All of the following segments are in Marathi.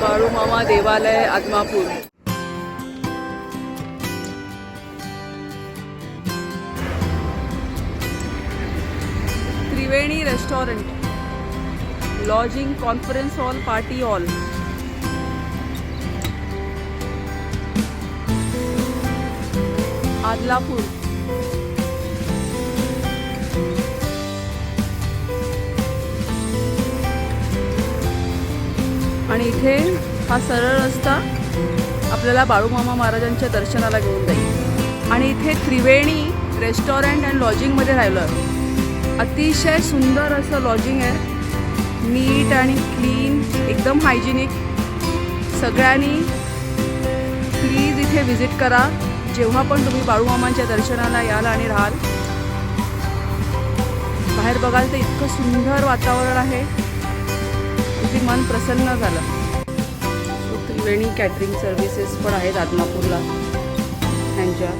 बाळूमामा देवालय Adamapur. Triveni restaurant. Lodging conference hall party hall. Adalapur. आणि इथे हा सरळ रस्ता आपल्याला बाळूमामा महाराजांच्या दर्शनाला घेऊन जाईल. आणि इथे त्रिवेणी रेस्टॉरंट अँड लॉजिंगमध्ये राहिलो अतिशय सुंदर असं लॉजिंग आहे. नीट आणि क्लीन एकदम हायजिनिक सगळ्यांनी प्लीज इथे व्हिजिट करा. जेव्हा पण तुम्ही बाळूमामांच्या दर्शनाला याल आणि राहाल. बाहेर बघाल तर इतकं सुंदर वातावरण आहे. अगदी मन प्रसन्न झालं. त्रिवेणी कॅटरिंग सर्व्हिसेस पण आहेत आदमापूरला. त्यांच्या.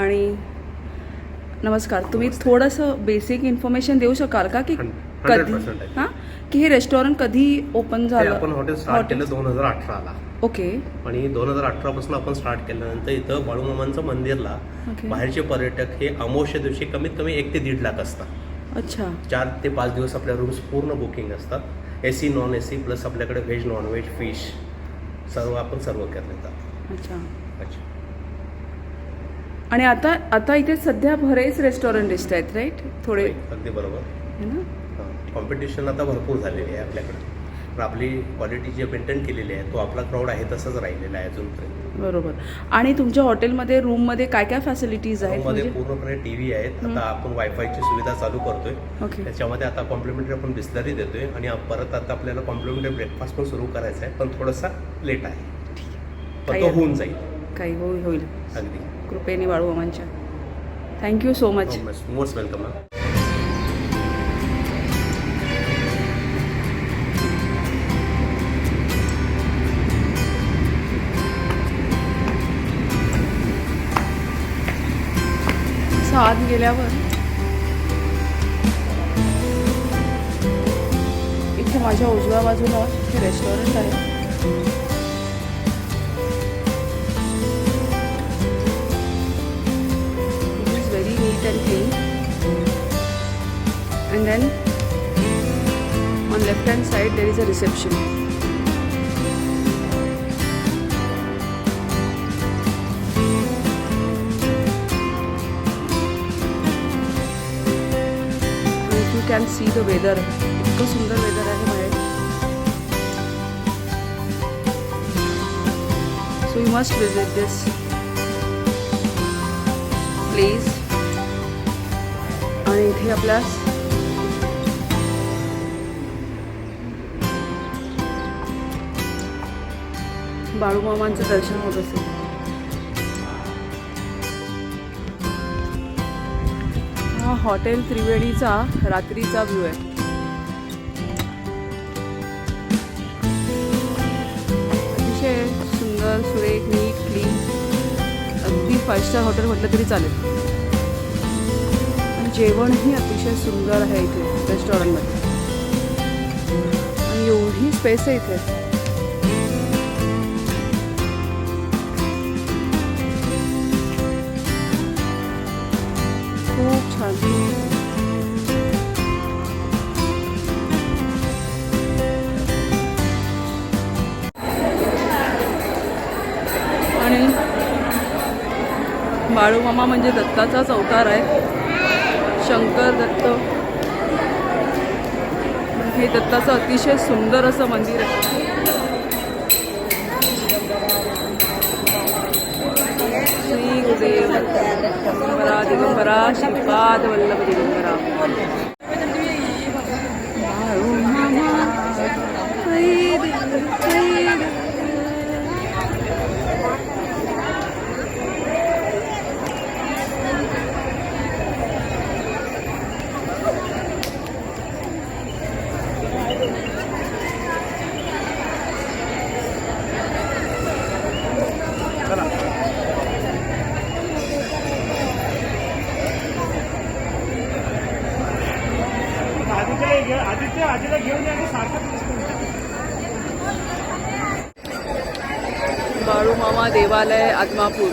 आणि नमस्कार तुम्ही थोडंसं बेसिक इन्फॉर्मेशन देऊ शकाल का की कधी 100% आहे. हां? की हे रेस्टॉरंट कधी ओपन झालं? आपण हॉटेल स्टार्ट केलं दोन हजार अठराला ओके आणि दोन हजार अठरा पासून आपण स्टार्ट केल्यानंतर इथं बाळूमामांचं मंदिरला बाहेरचे पर्यटक हे अमावस्या दिवशी कमीत कमी एक ते दीड लाख असतात. अच्छा. चार ते पाच दिवस आपल्या रूम्स पूर्ण बुकिंग असतात. A C non A C plus आपल्याकडे व्हेज नॉन व्हेज फिश सर्व आपण सर्व करण्यात अच्छा. अच्छा. आणि आता आता इथे सध्या बरेच रेस्टॉरंट दिसत आहेत राईट थोडे अगदी बरोबर. है ना? कॉम्पिटिशन आता भरपूर झालेली आहे आपल्याकडे. पण आपली क्वालिटी जी मेंटेन केलेली आहे तो आपला क्राऊड आहे तसंच राहिलेला आहे अजूनपर्यंत. बरोबर. आणि तुमच्या हॉटेलमध्ये रूममध्ये काय काय फॅसिलिटीज आहेत? मध्ये म्हणजे पूर्णपणे टीव्ही आहेत. हम्म. आता आपण वायफायची सुविधा चालू करतोय. ओके. त्याच्यामध्ये आता कॉम्प्लिमेंटरी आपण बिस्लरी देतोय आणि परत आता आपल्याला कॉम्प्लिमेंटरी ब्रेकफास्ट पण सुरू करायचा आहे पण थोडासा लेट आहे. पण तो होऊन जाईल. काही होईल होईल. अगदी. कृपेने बाळूमामांच्या thank you so much most welcome असं गेल्यावर इथे माझ्या उजव्या बाजूला हे रेस्टॉरंट आहे is very neat and clean and then on left hand side there is a reception can see the weather इतकं सुंदर वेदर आहे बाहेर. So you must visit this please आणि इथे आपल्यास बाळूमामांचं दर्शन होत असेल. हा हॉटेल त्रिवेणीचा रात्रीचा व्ह्यू आहे. अतिशय सुंदर सुरेख नीट क्लीन अगदी फाईव्ह स्टार हॉटेल म्हटलं तरी चालेल. जेवणही अतिशय सुंदर आहे इथे रेस्टॉरंटमध्ये आणि एवढी स्पेस आहे इथे. बाळूमामा म्हणजे दत्ताचाच अवतार आहे. शंकर दत्त. हे दत्ताचं अतिशय सुंदर असं मंदिर आहे. श्री गुरुदेव दिगंबरा दिगंबरा श्रीपाद वल्लभ दिगंबरा. आदित्य आजीला घेऊन या देवालय आदमापूर